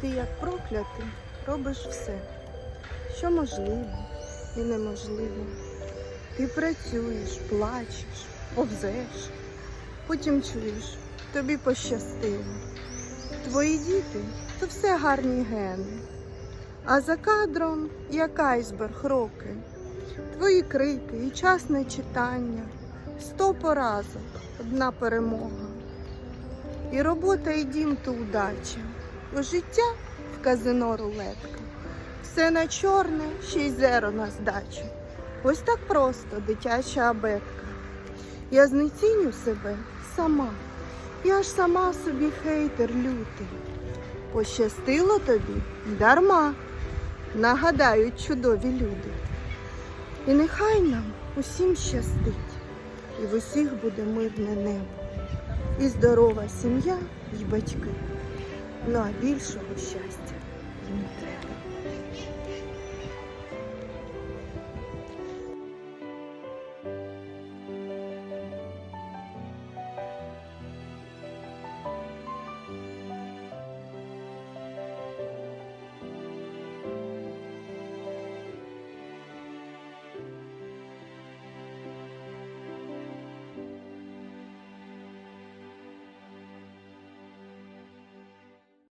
Ти як проклятий робиш все, що можливо і неможливо. Ти працюєш, плачеш, повзеш, потім чуєш, тобі пощастило. Твої діти то все гарні гени. А за кадром як айсберг роки, твої крики і часне читання, сто поразок, одна перемога. І робота, і дім то удача. Життя в казино рулетка. Все на чорне, ще й зеро на здачу. Ось так просто дитяча абетка. Я знеціню себе сама. Я ж сама собі хейтер лютий. Пощастило тобі дарма, нагадають чудові люди. І нехай нам усім щастить, і в усіх буде мирне небо, і здорова сім'я і батьки. Ну а більшого щастя.